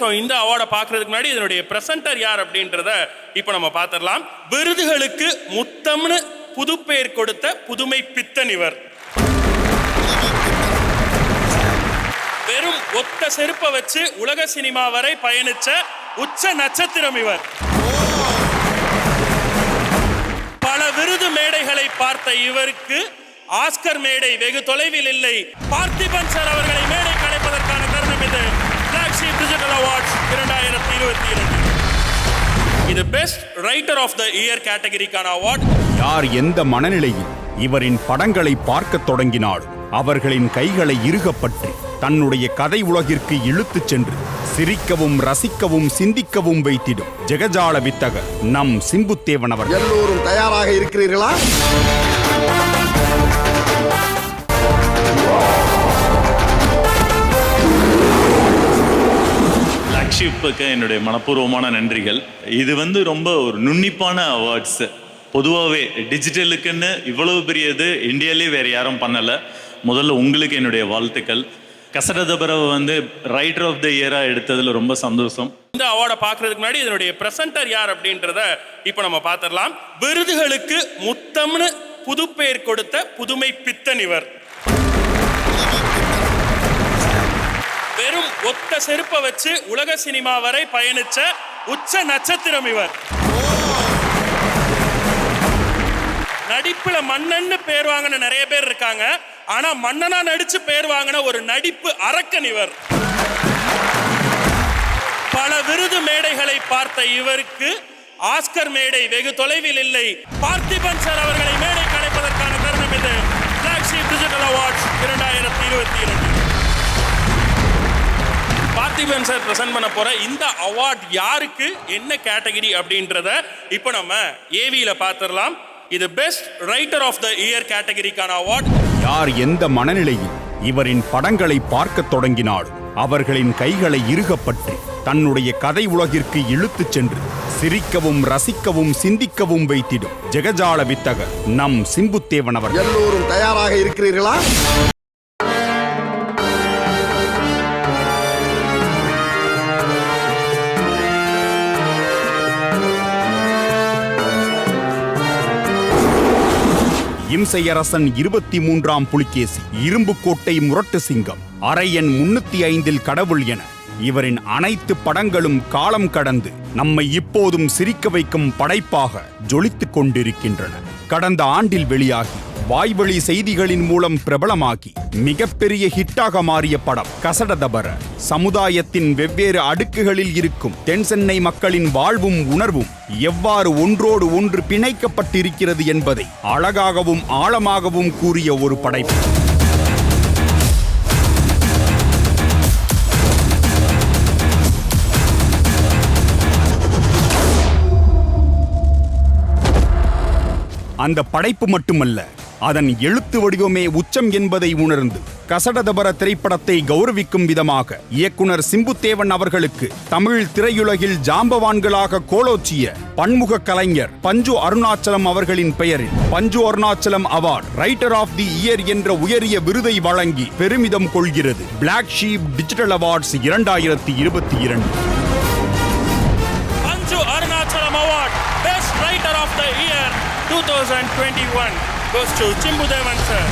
So இந்த அவார்டை பார்க்கறதுக்கு முன்னாடி இதனுடைய பிரசன்டர் யார் அப்படின்றத இப்போ நம்ம பார்த்துடலாம். விருதுகளுக்கு முத்தம்னு புதுப்பெயர் கொடுத்த புதுமை பித்தன் இவர். வெறும் ஒத்த செருப்பை வச்சு உலக சினிமா வரை பயணிச்ச உச்ச நட்சத்திரம் இவர். பல விருது மேடைகளை பார்த்த இவருக்கு ஆஸ்கர் மேடை வெகு தொலைவில் இல்லை. பார்த்திபன் சார் அவர்களை மேடை கலைப்பதற்கான தருணம் இது. இரண்டாயிரத்தி இருபத்தி இரண்டு. இது best writer of the year கேட்டகரிக்கான award யார் எந்த மனநிலையில் இவரின் படங்களை பார்க்கத் தொடங்கினாலும் அவர்களின் கைகளை இறுகப்பற்றி தன்னுடைய கதை உலகிற்கு இழுத்துச் சென்று சிரிக்கவும் ரசிக்கவும் சிந்திக்கவும் வைத்திடும் ஜெகஜால வித்தகர் நம் சிம்புத்தேவன் அவர்கள். எல்லோரும் தயாராக இருக்கிறீர்களா? ஃப்ரெண்ட்ஷிப்புக்கு என்னுடைய மனப்பூர்வமான நன்றிகள். இது வந்து ரொம்ப ஒரு நுண்ணிப்பான அவார்ட்ஸ் பொதுவாகவே டிஜிட்டலுக்குன்னு இவ்வளவு பெரிய இது இந்தியாலே வேறு யாரும் பண்ணலை. முதல்ல உங்களுக்கு என்னுடைய வாழ்த்துக்கள். கசடதபரவை வந்து ரைட்டர் ஆஃப் த இயராக எடுத்ததில் ரொம்ப சந்தோஷம். இந்த அவார்டை பார்க்கறதுக்கு முன்னாடி இதனுடைய பிரசன்டர் யார் அப்படின்றத இப்போ நம்ம பார்த்துடலாம். விருதுகளுக்கு முத்தம்னு புதுப்பெயர் கொடுத்த புதுமை பித்தன் இவர். ஒத்த செருப்பை வச்சு உலக சினிமா வரை பயணிச்ச உச்ச நட்சத்திரம் இவர். நடிப்புல மன்னன்னு பேர் வாங்கின நிறைய பேர் இருக்காங்க. ஆனா மன்னனா நடிச்சு பேர் வாங்கின ஒரு நடிப்பு அரக்கன் இவர். பல விருது மேடைகளை பார்த்த இவருக்கு ஆஸ்கர் மேடை வெகு தொலைவில் இல்லை. பார்த்திபன் சார் அவர்களை மேடை கலைப்பதற்கான தருணம் இது. டிஜிட்டல் அவார்ட்ஸ் இரண்டாயிரத்தி இருபத்தி இரண்டு. பார்த்திபன் சார் பிரசன்ட் பண்ண போற இந்த அவார்ட் யாருக்கு என்ன கேட்டகரி அப்படின்றத இப்போ நம்ம ஏவியில பார்த்துடலாம் இது best writer of the year கேட்டகரிக்கான award யார் எந்த மனநிலையில் இவரின் படங்களை பார்க்கத் தொடங்கினாலும் அவர்களின் கைகளை இறுகப்பற்றி தன்னுடைய கதை உலகிற்கு இழுத்துச் சென்று சிரிக்கவும் ரசிக்கவும் சிந்திக்கவும் வைத்திடும் ஜெகஜால வித்தகர் நம் சிம்புத்தேவன் அவர்கள். எல்லோரும் தயாராக இருக்கிறீர்களா? இம்சையரசன் இருபத்தி மூன்றாம் புலிகேசி இரும்புக்கோட்டை முரட்டு சிங்கம் அரையன் முன்னூத்தி ஐந்தில் கடவுள் என. இவரின் அனைத்து படங்களும் காலம் கடந்து நம்மை இப்போதும் சிரிக்க வைக்கும் படைப்பாக ஜொலித்துக் கொண்டிருக்கின்றன. கடந்த ஆண்டில் வெளியாகி வாய்வழி செய்திகளின் மூலம் பிரபலமாகி மிகப்பெரிய ஹிட்டாக மாறிய படம் கசடதபர. சமுதாயத்தின் வெவ்வேறு அடுக்குகளில் இருக்கும் தென்சென்னை மக்களின் வாழ்வும் உணர்வும் எவ்வாறு ஒன்றோடு ஒன்று பிணைக்கப்பட்டிருக்கிறது என்பதை அழகாகவும் ஆழமாகவும் கூறிய ஒரு படைப்பு. அந்த படைப்பு மட்டுமல்ல அதன் எழுத்து வடிவமே உச்சம் என்பதை உணர்ந்து கசடதபர திரைப்படத்தை கௌரவிக்கும் விதமாக இயக்குனர் சிம்புத்தேவன் அவர்களுக்கு தமிழ் திரையுலகில் ஜாம்பவான்களாக கோலோச்சிய பன்முக கலைஞர் பஞ்சு அருணாச்சலம் அவர்களின் பெயரில் Panchu Arunachalam award writer of the year என்ற உயரிய விருதை வழங்கி பெருமிதம் கொள்கிறது. பிளாக் ஷீப் டிஜிட்டல் அவார்ட்ஸ் இரண்டாயிரத்தி இருபத்தி இரண்டு. Panchu Arunachalam award best writer of the year 2021 goes to Chimbudevan sir.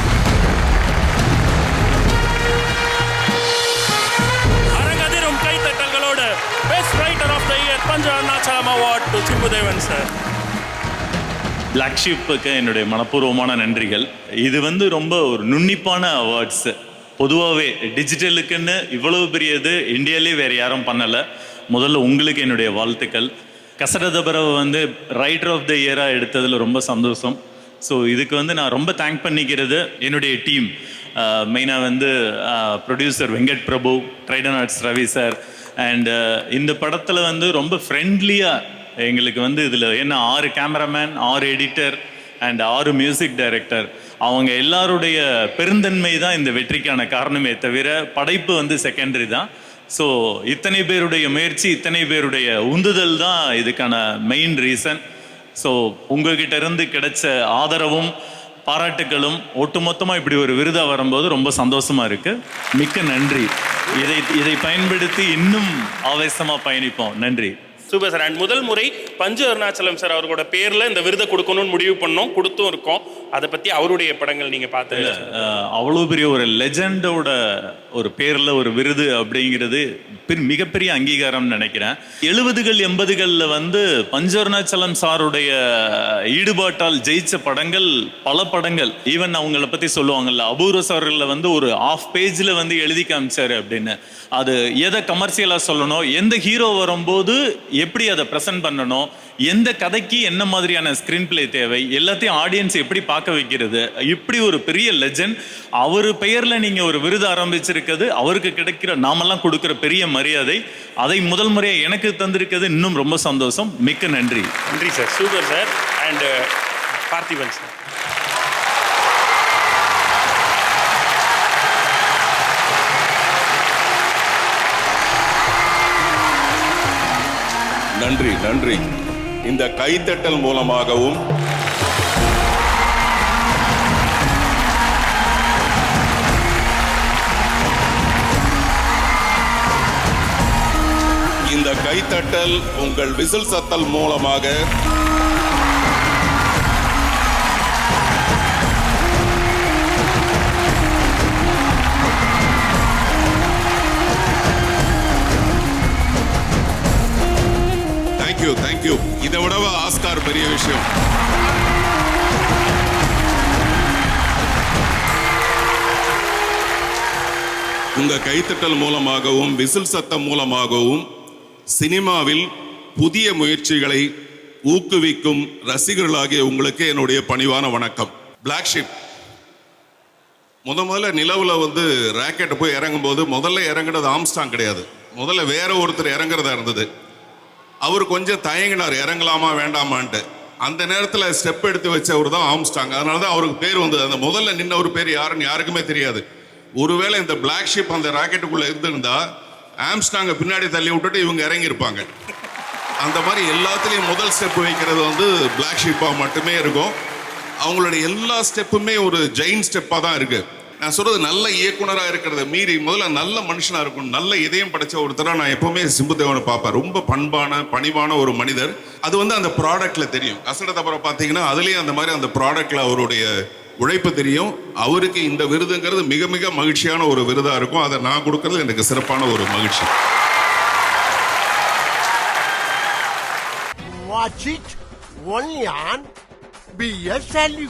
அரங்கதிரும் கைத்தட்டல்களோடு best writer of the year Panchu Arunachalam award to Simbudevan sir black ஷீப்புக்கு என்னுடைய மனப்பூர்வமான நன்றிகள். இது வந்து ரொம்ப ஒரு நுண்ணிப்பான அவார்ட்ஸு பொதுவாகவே டிஜிட்டலுக்குன்னு இவ்வளவு பெரியது இந்தியாவிலே வேறு யாரும் பண்ணலை. முதல்ல உங்களுக்கு என்னுடைய வாழ்த்துக்கள். கசட தபரவை வந்து ரைடர் ஆஃப் த இயராக எடுத்ததில் ரொம்ப சந்தோஷம். ஸோ இதுக்கு வந்து நான் ரொம்ப தேங்க் பண்ணிக்கிறது என்னுடைய டீம் மெயினாக uh, வந்து uh, producer Venkat Prabhu Trident arts Ravi sir and uh, இந்த படத்தில் வந்து ரொம்ப ஃப்ரெண்ட்லியாக எங்களுக்கு வந்து இதில் என்ன ஆறு கேமராமேன் ஆறு எடிட்டர் அண்ட் ஆறு மியூசிக் டைரக்டர் அவங்க எல்லாருடைய பெருந்தன்மை தான் இந்த வெற்றிக்கான காரணமே தவிர படைப்பு வந்து செகண்டரி தான். ஸோ இத்தனை பேருடைய முயற்சி இத்தனை பேருடைய உந்துதல் தான் இதுக்கான மெயின் ரீசன் ஸோ உங்ககிட்ட இருந்து கிடைச்ச ஆதரவும் பாராட்டுகளும் ஒட்டுமொத்தமாக இப்படி ஒரு விருதாக வரும்போது ரொம்ப சந்தோஷமா இருக்கு. மிக்க நன்றி. இதை இதை பயன்படுத்தி இன்னும் ஆவேசமாக பயணிப்போம். நன்றி. சூப்பர் சார் அண்ட் முதல் முறை பஞ்சு அருணாச்சலம் சார் அவர்களோட பேர்ல இந்த விருதை கொடுக்கணும்னு முடிவு பண்ணோம். கொடுத்தும் இருக்கோம். அதை பத்தி அவருடைய படங்கள் நீங்க பார்த்து அஹ், அவ்வளவு பெரிய ஒரு லெஜண்டோட ஒரு பேர்ல ஒரு விருது அப்படிங்கிறது பெரு- மிகப்பெரிய அங்கீகாரம் நினைக்கிறேன். எழுபதுகள் எண்பதுகள்ல வந்து பஞ்சவர்ணாச்சலம் சாருடைய ஈடுபாட்டால் ஜெயிச்ச படங்கள் பல படங்கள். ஈவன் அவங்கள பத்தி சொல்லுவாங்கல்ல அபூர்வ சார்ல வந்து ஒரு ஆஃப் பேஜ்ல வந்து எழுதி காமிச்சாரு அப்படின்னு. அது எதை கமர்ஷியலா சொல்லணும் எந்த ஹீரோ வரும்போது எப்படி அதை ப்ரெசென்ட் பண்ணணும் எந்த கதைக்கு என்ன மாதிரியான ஸ்க்ரீன் பிளே தேவை எல்லாத்தையும் ஆடியன்ஸ் எப்படி பார்க்க வைக்கிறது இப்படி ஒரு பெரிய லெஜண்ட் அவர் பெயரில் நீங்கள் ஒரு விருது ஆரம்பிச்சிருக்கிறது அவருக்கு கிடைக்கிற நாமெல்லாம் கொடுக்குற பெரிய மரியாதை அதை முதல் முறையாக எனக்கு தந்திருக்கிறது இன்னும் ரொம்ப சந்தோஷம். மிக்க நன்றி. நன்றி sir super sir and uh, Parthiban sir நன்றி நன்றி. இந்த கைத்தட்டல் மூலமாகவும் இந்த கைத்தட்டல் உங்கள் விசில் சத்தல் மூலமாக இதை விட ஆஸ்கார் பெரிய விஷயம். உங்க கைத்தட்டல் மூலமாகவும் விசில் சத்தம் மூலமாகவும் சினிமாவில் புதிய முயற்சிகளை ஊக்குவிக்கும் ரசிகர்களாகிய உங்களுக்கு என்னுடைய பணிவான வணக்கம். பிளாக் ஷிப் முத முதல்ல நிலவுல வந்து ராக்கெட் போய் இறங்கும் போது முதல்ல இறங்குனது ஆம்ஸ்டாங் கிடையாது. முதல்ல வேற ஒருத்தர் இறங்குறதா இருந்தது. அவர் கொஞ்சம் தயங்கினார் இறங்கலாமா வேண்டாமான்ட்டு. அந்த நேரத்தில் ஸ்டெப் எடுத்து வச்சவர் தான் ஆம்ஸ்டாங். அதனால தான் அவருக்கு பேர் வந்தது. அந்த முதல்ல நின்ன ஒரு பேர் யாருன்னு யாருக்குமே தெரியாது. ஒருவேளை இந்த பிளாக் ஷிப் அந்த ராக்கெட்டுக்குள்ளே இருந்திருந்தா ஆம்ஸ்டாங்கை பின்னாடி தள்ளி விட்டுட்டு இவங்க இறங்கியிருப்பாங்க. அந்த மாதிரி எல்லாத்துலேயும் முதல் ஸ்டெப் வைக்கிறது வந்து பிளாக் ஷிப்பாக மட்டுமே இருக்கும். அவங்களுடைய எல்லா ஸ்டெப்புமே ஒரு ஜெயின் ஸ்டெப்பாக தான் இருக்குது நான் சொல்றது நல்ல இயக்குனராக இருக்கிறத மீறி முதல்ல நல்ல மனுஷனாக இருக்கும் நல்ல இதயம் படைச்ச ஒருத்தராக நான் எப்பவுமே சிம்புதேவனை பார்ப்பேன். ரொம்ப பண்பான பணிவான ஒரு மனிதர். அது வந்து அந்த ப்ராடக்ட்ல தெரியும். கசட தப்பறம் பார்த்தீங்கன்னா அதுலேயும் அந்த மாதிரி அந்த ப்ராடக்ட்ல அவருடைய உழைப்பு தெரியும். அவருக்கு இந்த விருதுங்கிறது மிக மிக மகிழ்ச்சியான ஒரு விருதாக இருக்கும். அதை நான் கொடுக்கறது எனக்கு சிறப்பான ஒரு மகிழ்ச்சி. Watch it. Only on BSLU.